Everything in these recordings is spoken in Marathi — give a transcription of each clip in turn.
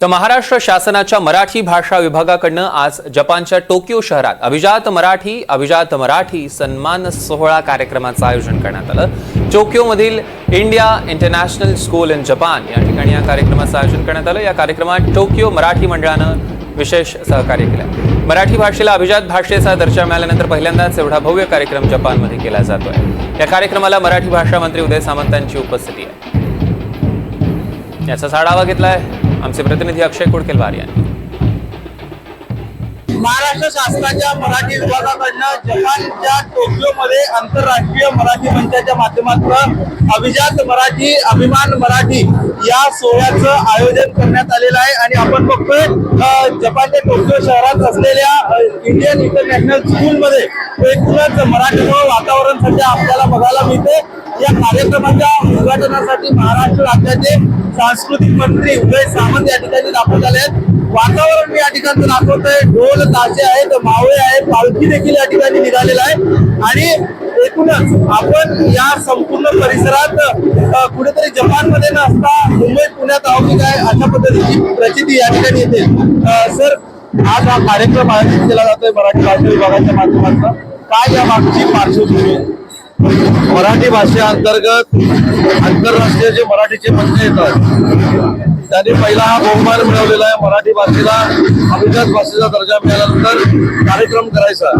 तर महाराष्ट्र शासनाच्या मराठी भाषा विभागाकडनं आज जपानच्या टोकियो शहरात अभिजात मराठी अभिजात मराठी सन्मान सोहळा कार्यक्रमाचं आयोजन करण्यात आलं. टोकियोमधील India International School in Japan या ठिकाणी या कार्यक्रमाचं आयोजन करण्यात आलं. या कार्यक्रमात टोकियो मराठी मंडळानं विशेष सहकार्य केलं. मराठी भाषेला अभिजात भाषेचा दर्जा मिळाल्यानंतर पहिल्यांदाच एवढा भव्य कार्यक्रम जपानमध्ये केला जातोय. या कार्यक्रमाला मराठी भाषा मंत्री उदय सामंत यांची उपस्थिती आहे. याचाच आढावा आहे आमचे प्रतिनिधी अक्षय कुडकेलवार यांनी. महाराष्ट्र शासनाच्या मराठी विभागाकडनं जपानच्या टोकियोमध्ये आंतरराष्ट्रीय मराठी मंचाच्या माध्यमातून अभिजात मराठी अभिमान मराठी या सोहळ्याचं आयोजन करण्यात आलेलं आहे. आणि आपण बघतोय जपानच्या टोकियो शहरात असलेल्या इंडियन इंटरनॅशनल स्कूलमध्ये एकूणच मराठीमुळे वातावरण सध्या आपल्याला बघायला मिळते कार्यक्रमाच्या उद्घाटनासाठी महाराष्ट्र राज्याचे सांस्कृतिक मंत्री उदय सामंत या ठिकाणी दाखवत आले आहेत. वातावरण मी या ठिकाणी आहे ढोल ताशे आहेत मावळे आहेत पालखी देखील या ठिकाणी निघालेला आहे. आणि एकूणच आपण या संपूर्ण परिसरात कुठेतरी जपानमध्ये नसता मुंबई पुण्यात आहोत की काय अशा पद्धतीची प्रचिती या ठिकाणी येते. सर आज हा कार्यक्रम आयोजित केला जातोय मराठी भाषा विभागाच्या माध्यमातून. काय या मागची पार्श्वभूमी आहे? मराठी भाषेअंतर्गत आंतरराष्ट्रीय जे मराठीचे मंच येतात त्यांनी पहिला हा बहुमान मिळवलेला आहे. मराठी भाषेला अभिजात भाषेचा दर्जा मिळाल्यानंतर कार्यक्रम करायचा.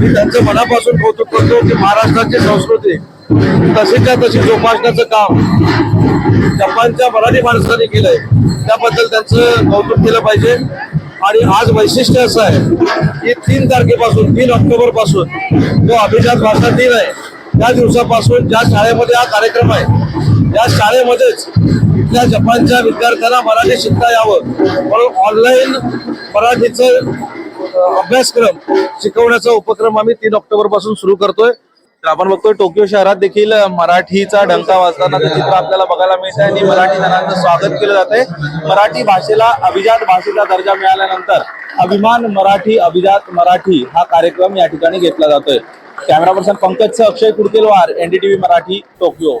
मी त्यांचं मनापासून कौतुक करतो की महाराष्ट्राची संस्कृती तशीच्या तशी जोपासण्याचं काम जपानच्या मराठी माणसाने केलंय त्याबद्दल त्यांचं कौतुक केलं पाहिजे. आणि आज वैशिष्ट्य असं आहे की तीन तारखेपासून तीन ऑक्टोबरपासून जो अभिजात भाषा दिन आहे. त्या दिवसापासून ज्या शाळेमध्ये हा कार्यक्रम आहे त्या शाळेमध्येच इथल्या जपानच्या विद्यार्थ्यांना मराठी शिकता यावं म्हणून ऑनलाईन मराठीचं अभ्यासक्रम शिकवण्याचा उपक्रम आम्ही तीन ऑक्टोबरपासून सुरू करतोय. तर आपण बघतोय टोकियो शहरात देखील मराठीचा डंका वाजताना चित्र आपल्याला बघायला मिळत आहे आणि मराठी जणांचं स्वागत केलं जात आहे मराठी भाषेला अभिजात भाषेचा दर्जा मिळाल्यानंतर अभिमान मराठी अभिजात मराठी हा कार्यक्रम या ठिकाणी घेतला जातोय. कॅमेरा पर्सन पंकजचं अक्षय कुडकेलवार एनडीटीव्ही मराठी टोकियो.